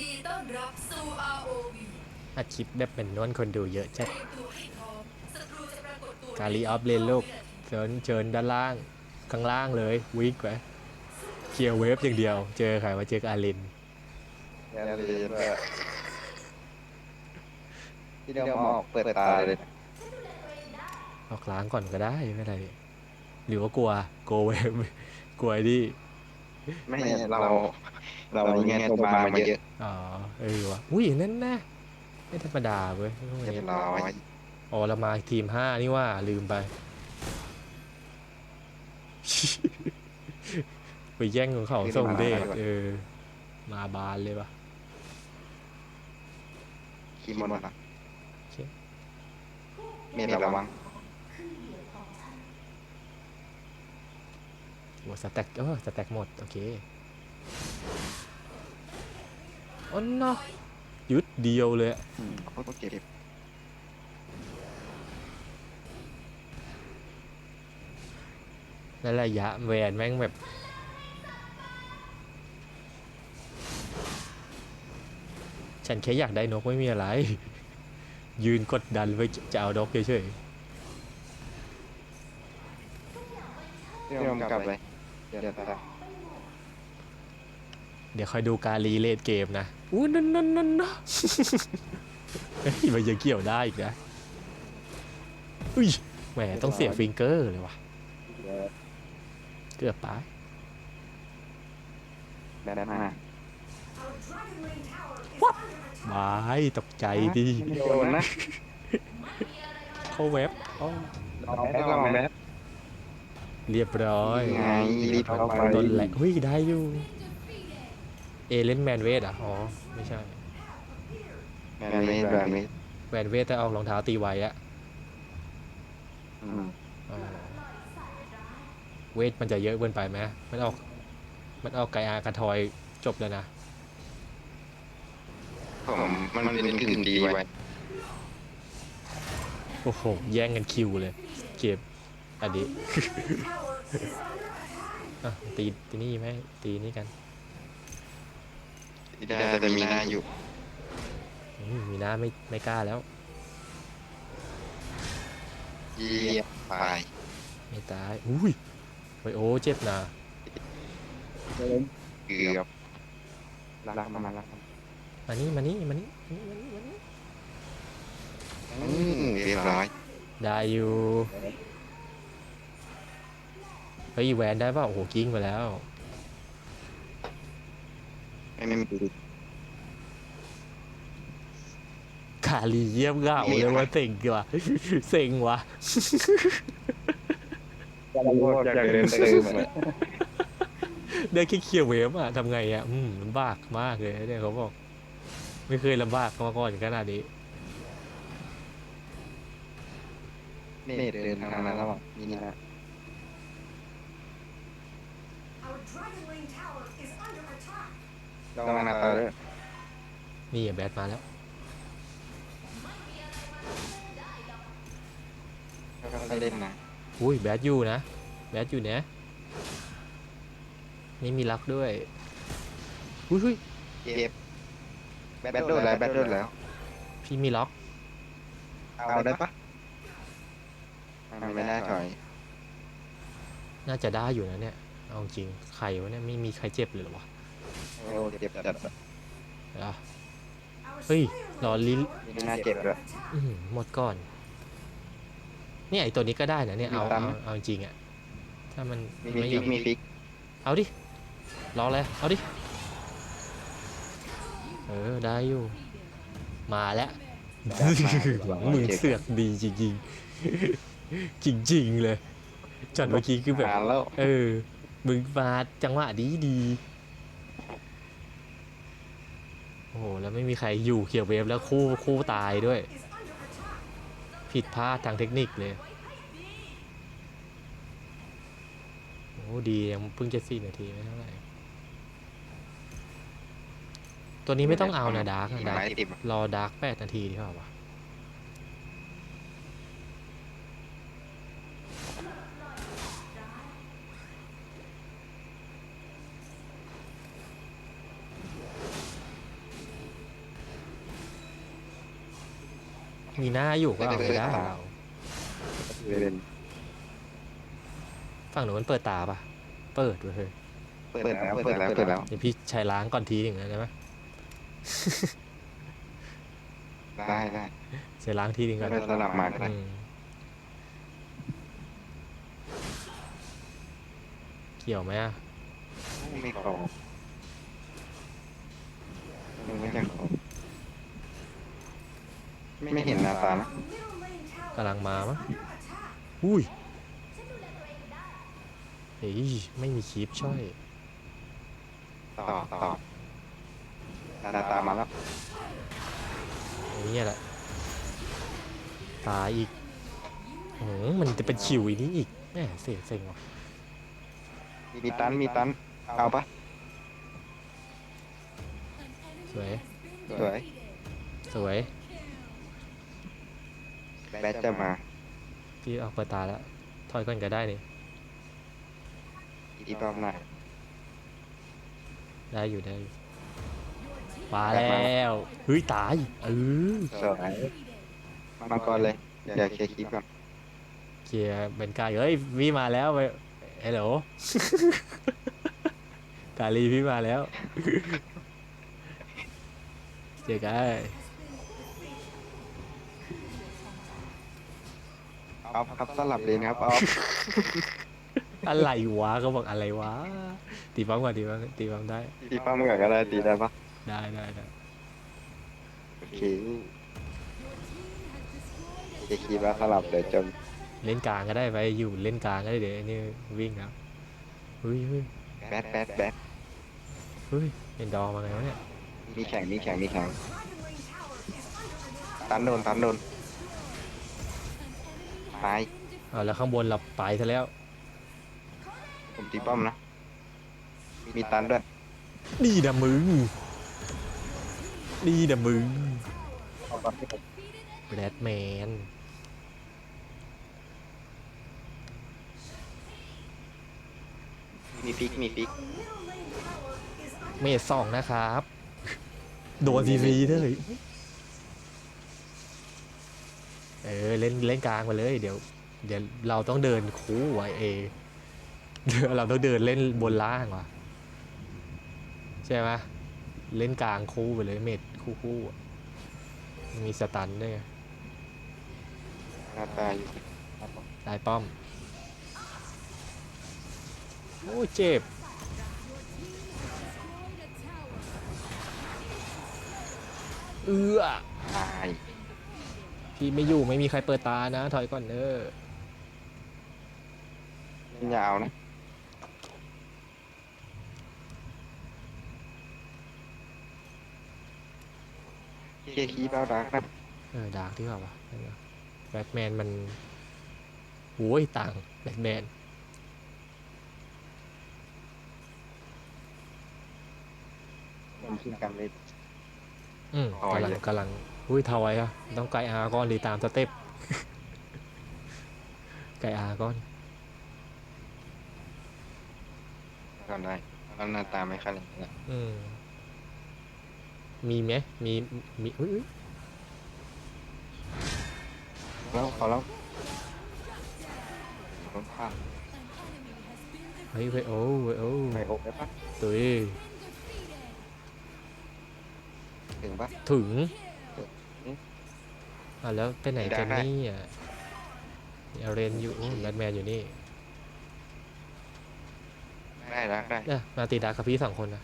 ดีต้อนรับสู่ ROV อัดคลิปแบบเป็นนวนคนดูเยอะจัดเตรียมตัวให้พร้อมศัตรูจะปรากฏตัวกาลีออฟเลนลูกเชิญเชิญด้านล่างข้างล่างเลยวิ่งไปเคลียร์เวฟอย่างเดียว เจอใครมาเจอกับอารินงานเรียนด้วยที่เดียวมาออกเปิดตาเลยออกล้างก่อนก็ได้ไม่เป็นไรหรือว่ากลัวโกเวฟกลัวไอ้นี่ ไม่เรา เรามีงานตัวมามาเยอะอ๋อเออวะอุ้ยนั่นนะไม่ธรรมดาเว้ยเรียบร้อยอ๋อเรามาทีมห้านี่ว่าลืมไป ไปแย่งของเขาส่งเดชเออ มาบานเลยปะคีมอนนะโอเคเมียระวัง โอ้สแต็กเออสแต็กหมด โอเคอ๋อเนาะยุดเดียวเลยอะอืมเขาก็เก็บแล้วระยะแวนแม่งแบบ ฉันแค่อยากได้นกไม่มีอะไร ยืนกดดันไว้จะเอานกเฉยที่เรากลับเลย เดี๋ยวตาๆเดี๋ยวคอยดูการรีเลทเกมนะอู้นั่นนั่นนั่นนะเฮ้ยมันยังเกี่ยวได้อีกนะอุ้ยแหมต้องเสียฟิงเกอร์เลยวะเกือบไปแบบนั้นนะบายตกใจดิโดนนะ เข้าเว็บอ้อลองแม่ลองแม่ เรียบร้อยไงรีบเข้าไปโดนแหละเฮ้ยได้อยู่ เอเลนแมนเวทอะ อ๋อ ไม่ใช่แบบนี้แบบนี้แวนเวทแต่เอารองเท้าตีไว้อะอืมอ๋อเวทมันจะเยอะเกินไปไหมมันออก มันออกไกอากระทอยจบแล้วนะ ผมมันเป็นกึ่งดีไว้โอ้โห แย่งกันคิวเลย เก็บ อันนี้อะตีตีนี่ไหมตีนี่กันที่ได้แต่มีหน้าอยู่อืมมีหน้าไม่ไม่กล้าแล้ว เยี่ยมไปไม่ตายอุ้ยไวโอเจ็บนะเกือบรักมันรักมันมานี่มานี่มานี่มานี่มานี่มานี่อืมเรียบร้อยได้อยู่ เฮ้ยแหวนได้ป่ะโอ้โหกิ้งไปแล้ว ไม่ไม่มีคาลีเยี่ยมเหงาเลยว่าเซ็งว่ะเซ็งว่ะอยากเดินเติมได้แค่เคลียร์เวฟอะทำไงอะอืมลำบากมากเลยเนี่ยเขาบอก ไม่เคยลำบากมาก่อนขนาดนี้นี่เดินทางนั้นแล้วนี่นะ Our Dragon Lane Tower is under attack. ต้องมาต่อเลยนี่อะแบทมาแล้วค่อยเล่นนะอุ้ยแบทอยู่นะแบทอยู่เนี่ยนี่มีลักด้วยอุ้ยอุ้ยเก็บแบตโดนแล้วแบตโดนแล้ว พี่มีล็อกเอาได้ปะไม่ได้ถอย น่าจะได้อยู่นะเนี่ย เอาจริงใครวะเนี่ยไม่มีใครเจ็บเลยเหรอวะโอ้เจ็บจัดเดี๋ยว Our Hey, Slayer lò Lane lý- Tower is Lý na under chẹp rồi. attack. อื้อหือหมดก่อน เนี่ยไอตัวนี้ก็ได้นะเนี่ยเอามีตามเอาไหม เอาจริงอะถ้ามันมีไม่ฟิกมีฟิกเอาดิรอเลยเอาดิเออได้อยู่ มาแล้วมึงเสือกดีจริงๆ จริง ๆ เลยจอดเมื่อกี้คือแบบผ่านแล้วเออ มึงมาจังหวะดีดี โอ้โห แล้วไม่มีใครอยู่เขียวเวฟแล้วคู่คู่ตายด้วย Is under attack. ผิดพลาดทางเทคนิคเลย โอ้ดียังเพิ่งจะสี่นาทีไม่เท่าไหร่ ตัวนี้ไม่ต้องเอานะดาร์กนะดาร์ไม้กติดรอดาร์กแปดนาทีดีกว่าวะ มีหน้าอยู่ก็เอาไม่ได้เป็นฝั่งหนูมันเปิดตาปะเปิดเว้ยเฮ้ยเปิดแล้วเปิดแล้วเปิดแล้วเดี๋ยวพี่ใช้ล้างก่อนทีหนึ่งนะได้ไหม ได้ได้ใช้ล้างทีหนึ่งก่อนไม่สลับมาก็ได้อืมเกี่ยวไหมอะไม่กรอบไม่ใช่กรอบ ไม่เห็นหน้าตานะ Our middle lane tower กำลังมามั้ง is under attack. อุ้ยเฮ้ยไม่มีคลิปช่วยต่อต่อหน้าตามาแล้วอย่างเงี้ยแหละ ตายอีกโอ้โหมันจะเป็นคิวอีนี้อีกแหม่เสียเซ็งว่ะมีตันมีตัน เอาปะสวย สวย สวย แบทจะมา พี่ออกเปิดตาแล้วถอยก่อนก็ได้นี่อีรอบหน้า ได้อยู่ได้อยู่มาแล้วเฮ้ยตายเออสวยมังกรเลยเดี๋ยวเคลียร์คลิปก่อนเคลียร์เป็นกายเฮ้ยพี่มาแล้วไปเฮลโหลกาลีพี่มาแล้วเจอกัน เอาครับสลับเลยนะครับเอาอะไรวะเขาบอกอะไรวะ ตีปั๊มก่อนตีปั๊มตีปั๊มได้ ตีป้ามือก็ได้ตีได้ปะได้ได้ได้โอเคเคลียร์คลิปแล้วสลับเดี๋ยวจนเล่นกลางก็ได้ไปอยู่เล่นกลางก็ได้เดี๋ยวไอ้นี่วิ่งแล้วเฮ้ยเฮ้ยแบทแบทแบทเฮ้ยเป็นดอมาไงวะเนี่ยมีแข่งมีแข่งมีแข่ง Dragon lane tower is under attack. ตันโดนตันโดน ตาย เอาแล้วข้างบนเราไปซะแล้ว ผมตีป้อมนะ มีตันด้วยดีนะมึงดีนะมึงแบทแมนมีฟิก มีฟิก Our middle lane tower is under เมดสองนะครับ โดนซีซีเลย เออเล่นเล่นกลางไปเลยเดี๋ยว เดี๋ยวเราต้องเดินคู่ไว้เอเดี๋ยวเราต้องเดินเล่นบนล่างว่ะใช่ไหมเล่นกลางคู่ไปเลยเมดคู่คู่ๆอะมีสตันด้วยไงหน้าตาอยู่ได้ป้อมโอ้เจ็บเอื้อตาย พี่ไม่อยู่ไม่มีใครเปิดตานะ ถอยก่อนเด้อยาวนะเคลียร์คลิปแล้วดักนะเออดาร์กที่ว่าวะแบทแมนมันโอ้ยต่างแบทแมนผมขึ้นกันเลยอืมทอยกำลังเลยกำลัง อุ้ยทอยอะต้องไกอาก้อนหรือตามสเต็ปไกอาก้อนก่อนได้แล้วหน้าตาไม่ขนาดนี้นอืมมีไหมมีมีอุ้ยอุ๊ยแล้วเขาแล้วผมพลาดเฮ้ยเฮ้ยโอ้เฮ้ยโอ้ไปอกได้ปะตุยถึงปะถึง อืมอะแล้วไปไหนกันได้นี่อะเอาเรนอยู่แบทแมนอยู่นี่ได้ดักได้เอ้ยมาตีดาร์กกับพี่สองคนนะ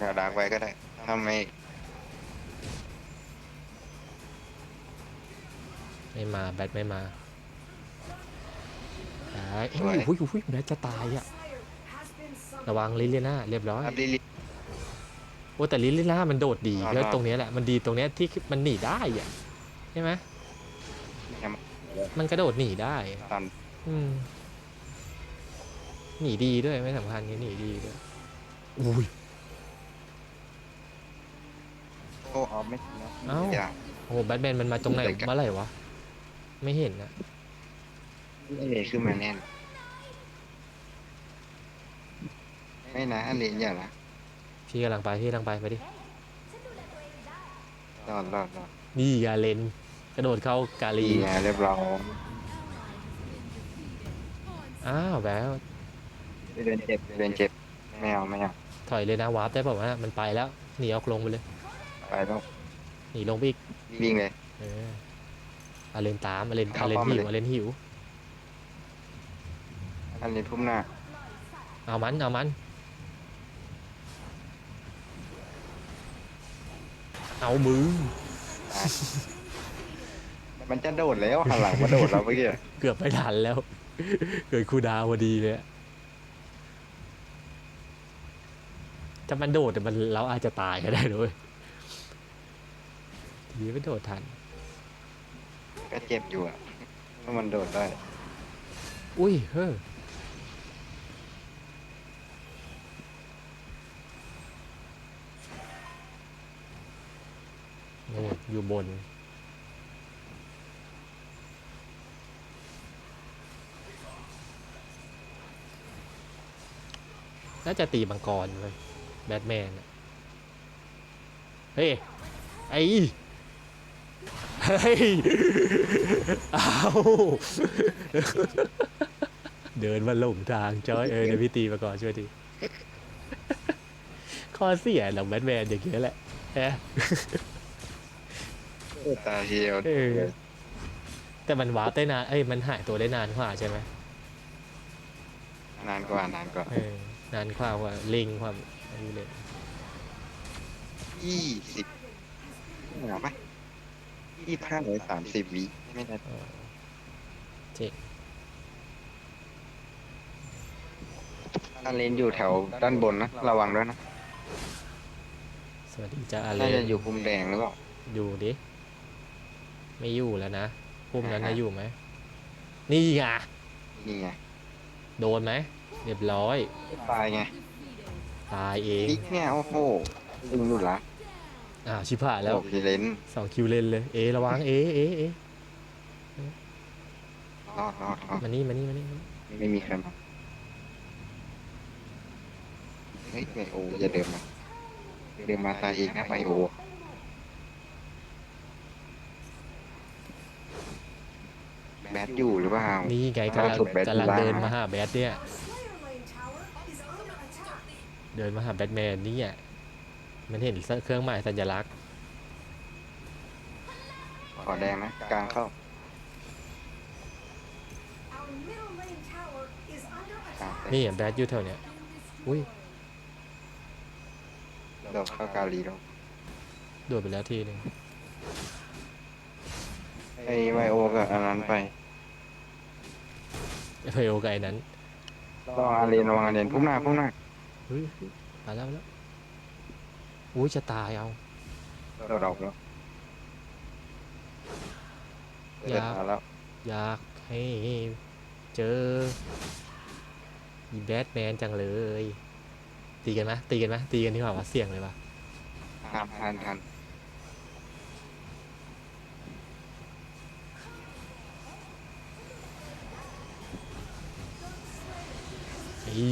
ก็ดักไว้ก็ได้ถ้าไม่ไม่มาแบทไม่มาตายเอ้ยหุ้ยหุ้ยแบทจะตายอะ ระวังลิเลียนาเรียบร้อยอัพลิลิโอ้แต่ลิเลียนามันโดดดีอ่า แล้วอ่าตรงเนี้ยแหละมันดีตรงเนี้ยที่มันหนีได้อะใช่ไหมมันกระโดดหนีได้ตันอืมหนีดีด้วยไม่สำคัญนี่หนีดีด้วยอุ้ยโอ้ออฟไม่ถึงนะเอ้า อย่าโอ้โหแบทแมนมันมาตรงไหนเด็กอะเมื่อไหร่วะ ไม่เห็นนะ เอขึ้นมาแน่น ไม่นะเลนอย่านะพี่กำลังไปพี่กำลังไปไปดิรอดรอดรอดนี่กาเลนกระโดดเข้ากาลีดีไงเรียบร้อยอ้าวแววเดินเจ็บเดินเจ็บไม่เอาไม่เอาถอยเลยนะวาร์ปได้เปล่าวะมันไปแล้วหนีออกลงไปเลยไปแล้วหนีลงไปอีกวิ่งเลย เอออาเลนตามอาเลนเข้าอาเลนป้อมหิวเลย อาเลนหิวอันนี้ทุ่มหน้าเอามันเอามัน เอามือ มันจะโดดแล้วหันหลังมาโดดเราเมื่อกี้เกือบไม่ทันแล้ว เกิดคูลดาวน์พอดีเลยอะถ้ามันโดดแต่มันเราอาจจะตายก็ได้ด้วยทีนี้ไม่โดดทัน ก็เจ็บอยู่อะถ้ามันโดดได้ อุ้ยเฮ้อ โน่นอยู่บน น่าจะตีมังกรเลยแบทแมนเฮ้ย ไอ้เฮ้ย เอาเดินมาหลงทางจอยเออเดี๋ยวพี่ตีมาก่อนช่วยทีข้อเสียของแบทแมนอย่างเงี้ยแหละแฮะ ตาเฮียวเออ แต่มันวาร์ปได้นาน เอ้ย มันหายตัวได้นานกว่าใช่ไหมนานกว่านานกว่าเออ นานกว่ากว่าลิงความอันนี้เลยยี่สิบเหรอปะยี่ห้าหรือสามสิบวิไม่ได้อ๋อเจ๊งอันเลนอยู่แถวด้านบนนะ ระวังด้วยนะสวัสดีจ้าอาเลน่าจะนอยู่ภูมิแดงหรือเปล่า อยู่ดิ ไม่อยู่แล้วนะพุ่มนั้นนะอยู่ไหม นี่ไงนี่ไงโดนไหมเรียบร้อย ตายไงตายเองพลิกเนี่ยโอ้โหดึงหลุดละอ้าวชิบหายแล้วโอ้พี่เลนสองคิวเลนเลย เอะระวังเอะเอะเอะรอดรอดรอดมานี่มานี่มานี่ไม่มีใครมาเฮ้ยไบโออย่าเดินมาเดินมาตายเองนะไบโอ แบทอยู่หรือเปล่า นี่ไงกำลังล่าสุดแบทกำลังอยู่ล่างเดินมาหาแบทเนี่ย Our Slayer Lane Tower is under attack. เดินมาหาแบทแมนนี่อะมันเห็นเครื่องหมายสัญลักษณ์ขอแดงนะกลางเข้า Our middle lane tower is under กลาง attack. นี่แบทอยู่แถวเนี้ยอุ้ยเราเข้ากาลีแล้วโดดไปแล้วทีหนึง ไอ้ไบโอกับอันนั้นไปไพโอไกบไอ้นั้นลองอาเรนลองอาเรนพุ่งหน้าพุ่งหน้าเฮ้ยมาแล้วมาแล้วอุ้ยจะตายเอา เราดอกแล้วอเดินยาก มาแล้วอยากให้เจออีแบทแมนจังเลย ตีกันไหมตีกันไหมตีกันดีกว่าวะเสี่ยงเลยว่ะทันทันทัน อี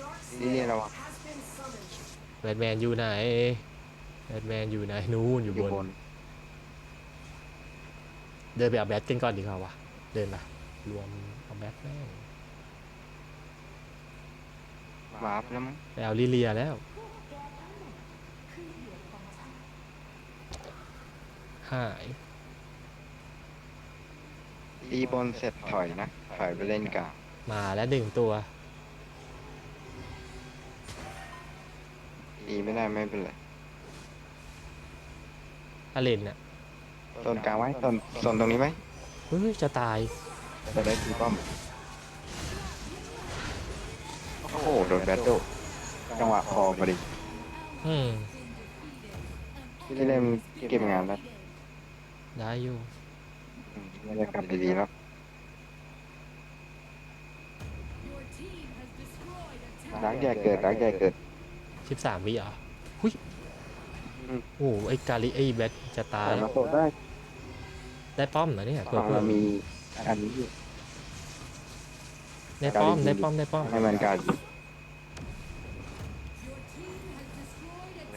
Dark นี่เนี่ยเรา has been summoned. แบทแมนอยู่ไหนแบทแมนอยู่ไหนนู่นอยู่อยู่บบน นเดินไปเอาแบทกันก่อนดีกว่าวะเดินมารวมเอาแบทแมนวาร์ปแล้วมั้งไปเอาลิเลียแล้ว หาย ตีบนเสร็จถอยนะถอยไปเล่นกลางมาแล้วหนึ่งตัว ตีไม่ได้ไม่เป็นไรอาเลนน่ะโซนกลางไว้โซนโซนตรงนี้ไว้เฮ้ยจะตายจะได้ตีป้อมโอ้โหโดนแบทโดจังหวะพอพอดีอืมที่เล่นเก็บงานแล้วได้อยู่อืมไม่ได้กลับดีๆแล้วรักแยกเกิดรักแยกเกิด สิบสามวิเหรอหุยอืม โอ้โหไอ้กาลิไอ้แบทจะตายแต่แล้มาวโตได้ได้ป้อมเหรอเนี่ยเพื่ฝั่องเพื่อเรามีอันนี้อยู่ ได้ป้อมกาลิได้ป้อมได้ป้อมให้มันการ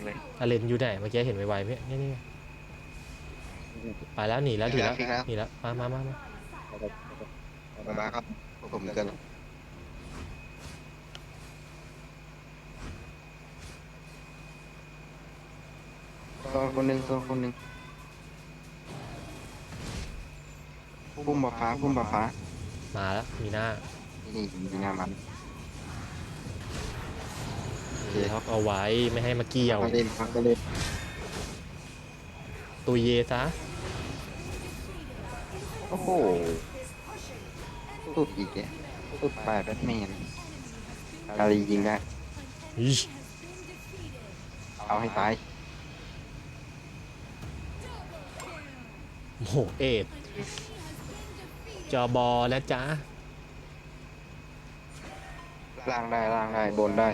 เลยอาเลนอยู่ไหนเมื่อกี้เห็นไวๆไหมนี่นี่ไปแล้วหนีแล้วหนีแล้วหนีแล้วหนีแล้วมามามามามามาครับผมเกินตั วคนหนึ่งตัวคนหนึ่งพุ่มบาฟ้าพุ่มบาฟ้ามาแล้วมีหน้านี่มีหน้ามันล็อกเอาไว้ไม่ให้มาเกี่ยวเขาเล่นเขาก็เล่นตุยเยซะโอ้โหสุดอีกแกสุดปลายแบทแมนกาลียิงได้ อิชเอาให้ตาย โอ้โหเอ็ดจอบอนะจ๊ะล่างได้ล่างได้บนได้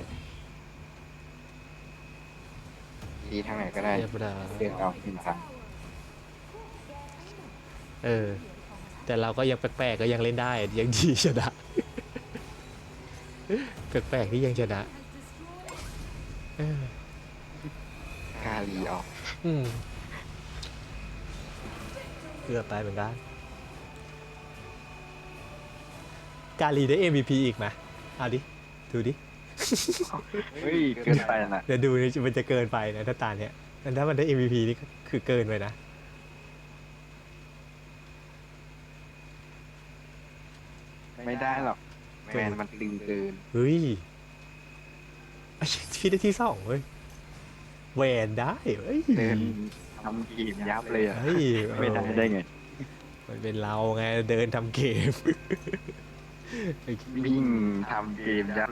ดีทางไหนก็ได้เรียบร้อยเลือกเอาเป็นทางเออ แต่เราก็ยังแปลกๆก็ยังเล่นได้ ยังดีชนะ แปลกๆที่ยังชนะเออกาลีออก อืมเกือบไปเหมือนกัน กาลีได้ MVP อีกไหมเอาดิ ดูดิ เฮ้ยเกินไปนะ เดี๋ยวดูนี่มันจะเกินไปนะถ้าตาเนี้ยถ้ามันได้ MVP นี่ก็คือเกินไปนะ ไม่ได้หรอก แมนมันตึงเกิน เฮ้ยไอ้ที่ได้ที่สองเว้ยแหวนได้เฮ้ย เดิน ทำกีมยับเลยอะเฮ้ยไม่ได้ได้ไงมันเป็นเราไงเดินทำเกม วิ่งทำเกมยับ